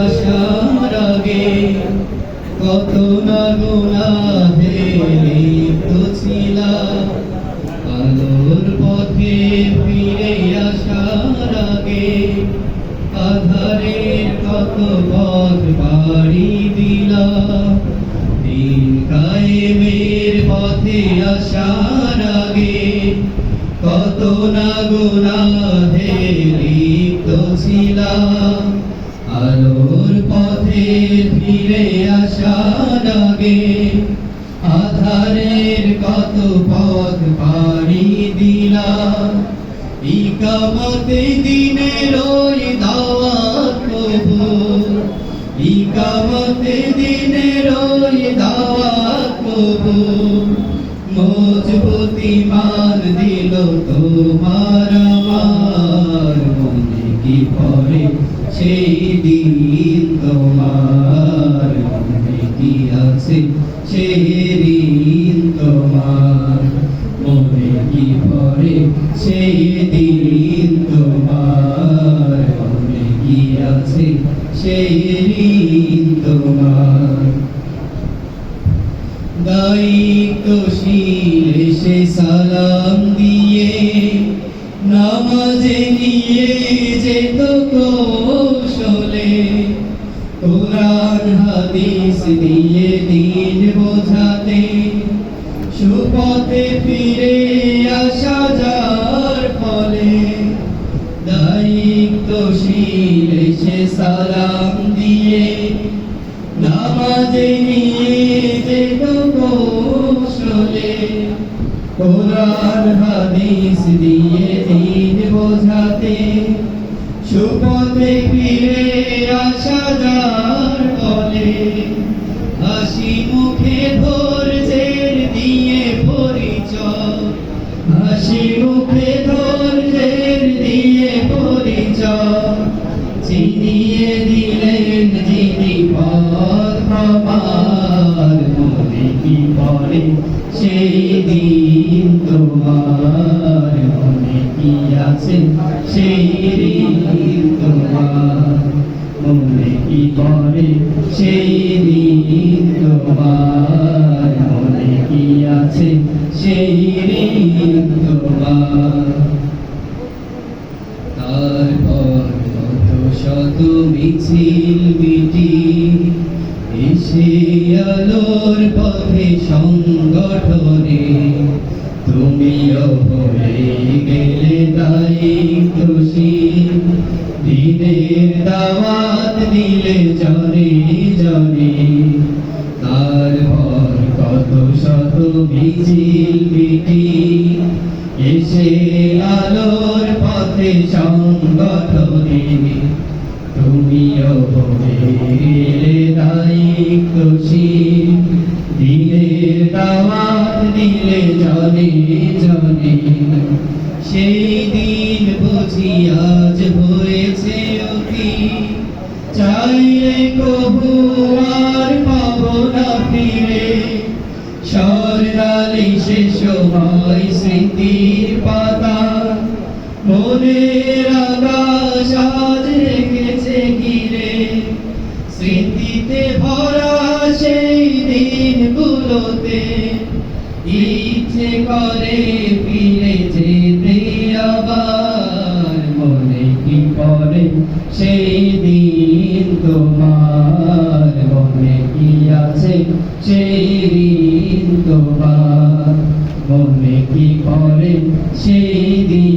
আসার কত না গুনাহে লিপ্ত ছিলাম আলোর পথে ফিরে আসার আগে আধারের কত পথ পাড়ি দিলাম দিন কায়েমের পথে আসার আগে কত না গুনাহে লিপ্ত ছিলাম আলোর পথে ফিরে আসার আগে আধারের কত পথ পাড়ি দিলাম ইকামতে দিনের ওই দাওয়াত কবুল ইকামতে দিনের ওই দাওয়াত কবুল মজবুতি মান দিল তোমার আমার, মনে কি পরে সেই দিন তোমার মনে কি আছে সেই দিন তোমার মনে কি পরে সেই দিন তোমার মনে কি আছে সেই দিন তোমার দায়িত্বশীল এসে সালাম দিয়ে নামাজে নিয়ে যেত কৌশলে হাদিস দিয়ে দিন বোঝাতে, সুপথে ফিরে আসা যার ফলে দায়িত্বশীল এসে সালাম দিয়ে, নামাজে নিয়ে যেত কৌশলে। কোরআন, হাদিস দিয়ে দিন বোঝাতে, সুপথে ফিরে আসা যার মুখে ধৈর্যের দিয়ে পরিচয়। হাসি মুখে ধৈর্যের দিয়ে পরিচয়। চিনিয়ে দিলেন যিনি পথ আমার মনে কি পরে সেই দিন তোমার মনে কি আছে, সেই দিন তোমার মনে কি সেই দিন তোমার মনে কি আছে? সেই দিন তোমার। তারপর কত শত মিছিল, মিটি এসে আলোর পথে সংগঠনে তুমিও হয়ে গেলে দায়িত্বশীল দিনের দাওয়াত দিলে জনে জনে তারপর কত শত মিছিল, মিটি। এসে আলোর পথে সংগঠনে তুমিও গেলে দায়িত্বশীল দিনের দাওয়াত দিলে জনে জনে সেই দিন বুঝি আজ অতি চাইলে কবু আর পাবো না ফিরে। স্বর্ণালী সে সময় স্মৃতির পাতা। মনের আকাশ আজ রেখেছে ঘিরে। স্মৃতিতে ভরা সেই দিনগুলোতে ইচ্ছে করে ফিরে যেতে আবার। মনে কি পরে সেই আছে সেই দিন মনে কি আছে সেই দিন?